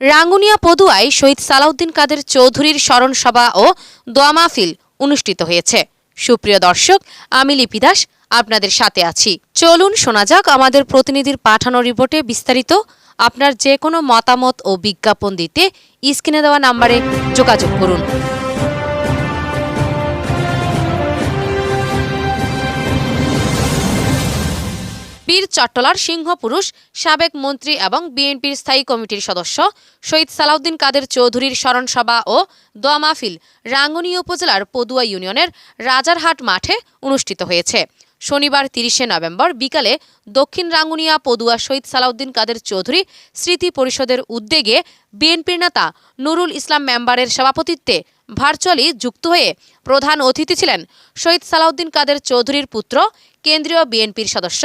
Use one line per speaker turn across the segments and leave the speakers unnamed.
রাঙ্গুনিয়া পদুয়ায় শহীদ সালাউদ্দিন কাদের চৌধুরীর স্মরণ সভা ও দোয়া মাহফিল অনুষ্ঠিত হয়েছে। সুপ্রিয় দর্শক, আমি লিপি দাস, আপনাদের সাথে আছি। চলুন শোনা যাক আমাদের প্রতিনিধির পাঠানো রিপোর্টে বিস্তারিত। আপনার যে কোনো মতামত ও বিজ্ঞাপন দিতে স্ক্রিনে দেওয়া নাম্বারে যোগাযোগ করুন। বীর চট্টলার সিংহপুরুষ, সাবেক মন্ত্রী এবং বিএনপির স্থায়ী কমিটির সদস্য, শহীদ সালাউদ্দিন কাদের চৌধুরীর স্মরণসভা ও দোয়া মাহফিল রাঙ্গুনিয়া উপজেলার পদুয়া ইউনিয়নের রাজারহাট মাঠে অনুষ্ঠিত হয়েছে। শনিবার তিরিশে নভেম্বর বিকালে দক্ষিণ রাঙ্গুনিয়া পদুয়া শহীদ সালাউদ্দিন কাদের চৌধুরী স্মৃতি পরিষদের উদ্যোগে বিএনপির নেতা নুরুল ইসলাম মেম্বারের সভাপতিত্বে ভার্চুয়ালি যুক্ত হয়ে প্রধান অতিথি ছিলেন শহীদ সালাউদ্দিন কাদের চৌধুরীর পুত্র, কেন্দ্রীয় বিএনপির সদস্য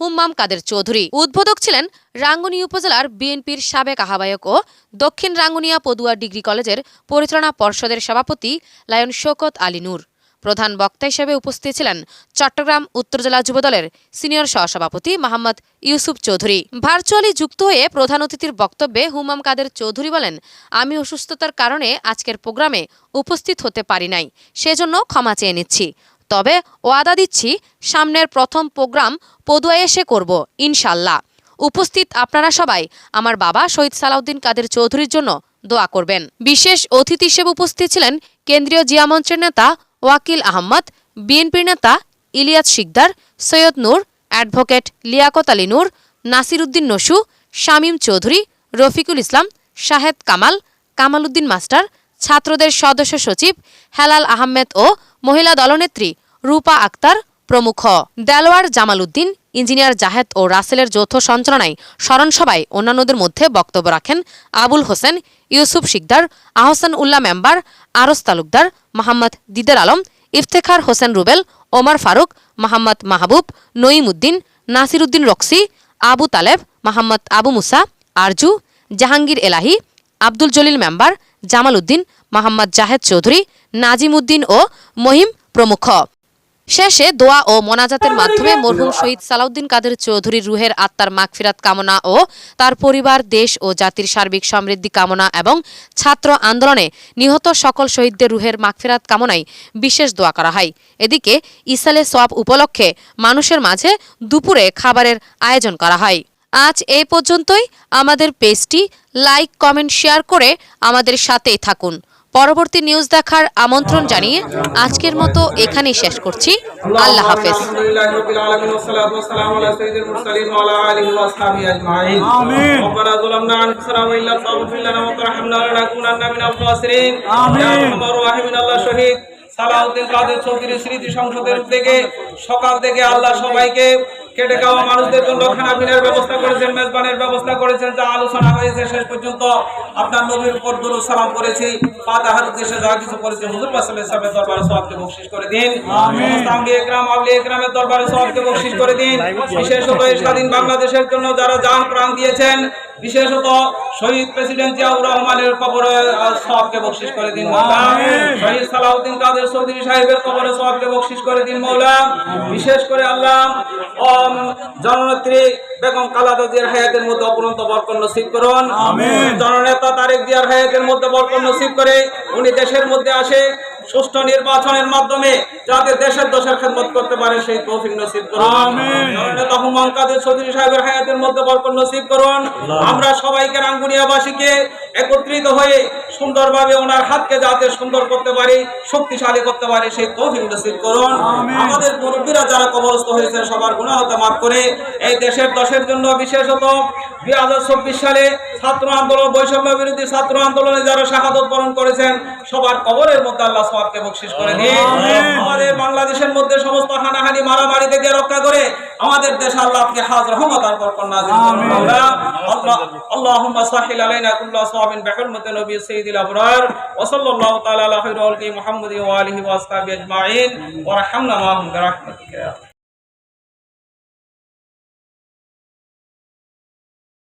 হুম্মাম কাদের চৌধুরী। উদ্বোধক ছিলেন রাঙ্গুনি উপজেলার বিএনপির সাবেক আহ্বায়ক ও দক্ষিণ রাঙ্গুনিয়া পদুয়া ডিগ্রি কলেজের পরিচালনা পর্ষদের সভাপতি লায়ন শোকত আলী নূর। প্রধান বক্তা হিসেবে উপস্থিত ছিলেন চট্টগ্রাম উত্তর জেলা যুবদলের সিনিয়র সহসভাপতি মোহাম্মদ ইউসুফ চৌধুরী। ভার্চুয়ালি যুক্ত হয়ে প্রধান অতিথির বক্তব্যে হুমাম কাদের চৌধুরী বলেন, আমি অসুস্থতার কারণে আজকের প্রোগ্রামে উপস্থিত হতে পারি নাই, সেজন্য ক্ষমা চেয়ে নিচ্ছি। তবে ওয়াদা দিচ্ছি সামনের প্রথম প্রোগ্রাম পদুয়ায় এসে করব ইনশাল্লাহ উপস্থিত আপনারা সবাই আমার বাবা শহীদ সালাউদ্দিন কাদের চৌধুরীর জন্য দোয়া করবেন। বিশেষ অতিথি হিসেবে উপস্থিত ছিলেন কেন্দ্রীয় জিয়া মঞ্চের নেতা ওয়াকিল আহমদ, বিএনপির নেতা ইলিয়াস শিকদার, সৈয়দ নূর, অ্যাডভোকেট লিয়াকত আলী নূর, নাসির উদ্দিন নসু, শামীম চৌধুরী, রফিকুল ইসলাম, শাহেদ কামাল কামাল উদ্দিন মাস্টার ছাত্রদের সদস্য সচিব হেলাল আহমেদ ও মহিলা দলনেত্রী রূপা আক্তার প্রমুখ। দেলোয়ার জামাল উদ্দিন, ইঞ্জিনিয়ার জাহেদ ও রাসেলের যৌথ সঞ্চালনায় স্মরণসভায় অন্যান্যদের মধ্যে বক্তব্য রাখেন আবুল হোসেন, ইউসুফ শিকদার, আহসান উল্লাহ মেম্বার, আরস তালুকদার, মোহাম্মদ দিদার আলম, ইফতেখার হোসেন রুবেল, ওমর ফারুক, মোহাম্মদ মাহবুব, নঈম উদ্দিন, নাসির উদ্দিন রক্সি, আবু তালেব, মোহাম্মদ আবু মুসা, আরজু, জাহাঙ্গীর এলাহি, আব্দুল জলিল মেম্বার জামাল উদ্দিন মোহাম্মদ জাহেদ চৌধুরী নাজিম উদ্দিন ও মহিম প্রমুখ। শেষে দোয়া ও মোনাজাতের মাধ্যমে মরহুম শহীদ সালাউদ্দিন কাদের চৌধুরীর রুহের আত্মার মাগফিরাত কামনা ও তার পরিবার, দেশ ও জাতির সার্বিক সমৃদ্ধি কামনা এবং ছাত্র আন্দোলনে নিহত সকল শহীদদের রুহের মাগফিরাত কামনায় বিশেষ দোয়া করা হয়। এদিকে ইসালে সোয়াব উপলক্ষে মানুষের মাঝে দুপুরে খাবারের আয়োজন করা হয়। আজ এ পর্যন্তই। আমাদের পেজটি লাইক কমেন্ট শেয়ার করে আমাদের সাথেই থাকুন। পরবর্তী নিউজ দেখার আমন্ত্রণ জানিয়ে আজকের মতো এখানেই শেষ করছি। আল্লাহ হাফেজ।
সালাউদ্দিন কাদের চৌধুরী স্মৃতি সংসদের থেকে সকাল থেকে আল্লাহ সবাইকে কেটে খাওয়া মানুষদের জন্য খানাপিনের ব্যবস্থা করেছেন মেজবানের ব্যবস্থা করেছেন যা আলোচনা হয়েছে শেষ পর্যন্ত। আপনার নবীর উপর দুরু সালাম করেছি। ফাতাহার উদ্দেশ্যে যা কিছু করেছে হুজুর পাক সাহেবের দরবারে সওয়াবকে বকশিস করে দিন। আম্বিয়া একরাম আউলিয়া একরামের দরবারে সওয়াবকে বকশিস করে দিন। বিশেষত স্বাধীন বাংলাদেশের জন্য যারা জান প্রাণ দিয়েছেন বিশেষত শহীদ প্রেসিডেন্ট জিয়াউর রহমানের কবরে আহ, সওয়াবকে বকশিশ করে দিন মৌলা। শহীদ সালাউদ্দিন কাদের চৌধুরী সাহেবের কবরে সওয়াবকে বকশিশ করে দিন মৌলা। বিশেষ করে আল্লাহ জননেত্রী বেগম কালাদা জিয়ার হায়াতের মধ্যে অপরন্ত বরকত নসিব করুন। জননেতা তারেক জিয়ার হায়াতের মধ্যে বরকত নসিব করে উনি দেশের মধ্যে আসে। সুষ্ঠু নির্বাচনের মাধ্যমে যাতে দেশের দোষের খেদমত করতে পারে সেই তৌফিক নসিব করুন। কাদের চৌধুরী সাহেবের হায়াতের মধ্যে বরকত নসিব করুন। আমরা সবাইকে রাঙ্গুনিয়াবাসীকে একত্রিত হয়ে সুন্দরভাবে ওনার হাতকে যাতে সুন্দর করতে পারি শক্তিশালী করতে পারি সেই তৌফিক নসিব করুন। আমাদের মুরব্বীরা যারা কবরস্থ হয়েছে সবার গুণাহ মাফ করে এই দেশের দশের জন্য বিশেষত দুই হাজার চব্বিশ সালে ছাত্র আন্দোলন বৈষম্য বিরোধী ছাত্র আন্দোলনে যারা শাহাদত বরণ করেছেন সবার কবরের মধ্যে আল্লাহ সবাবকে বকশিস করে
আমিন।
আমাদের বাংলাদেশের মধ্যে সমস্ত হানাহানি মারামারি থেকে রক্ষা করে আমাদের দেশ আল্লাহকে হাজ রহমত আর বরকত নাজিল। মাওলা আল্লাহ আল্লাহুম্মা সাহিল আলাইনা কুল্লা সাওয়াবিন বিহুরমতি নবী সাইয়্যিদিল আবরার ওয়া সাল্লাল্লাহু তাআলা আলা খাইরি ওয়ালকি মুহাম্মাদি ওয়া আলিহি